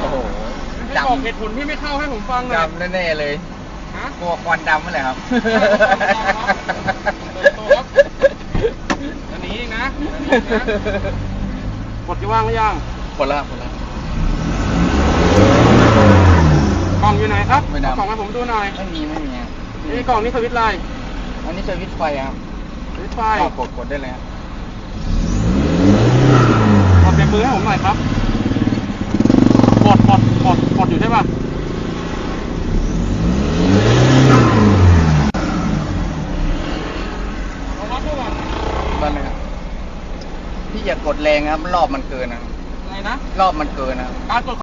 โอ้โหให้ดบอกเหตุผลที่ไม่เข้าให้ผมฟังหำน่อยดำแน่ๆเลยฮะ กลัวควันดำนั่นแหละครับเปิดตัวครับ อันนี้อีกนะอันนี้อีกนะกดจะว่างหรือยังคนละคนละ กล่องอยู่ไหนครับไม่ได้เอากล่องมาผมดูหน่อยไม่มีไม่มีครับนี่กล่องนี้สวิตช์อะไรอันนี้สวิตช์ไฟครับสวิตช์ไฟก็กดกดได้เลยครับกดเบรกมือให้ผมหน่อยครับ กดกดกดกดอยู่ใช่ป่ะ เอาวัดดูก่อน นั่นเลยครับ พี่อย่ากดแรงครับรอบมันเกินนะครับอะไรนะ รอบมันเกินนะครับ การกด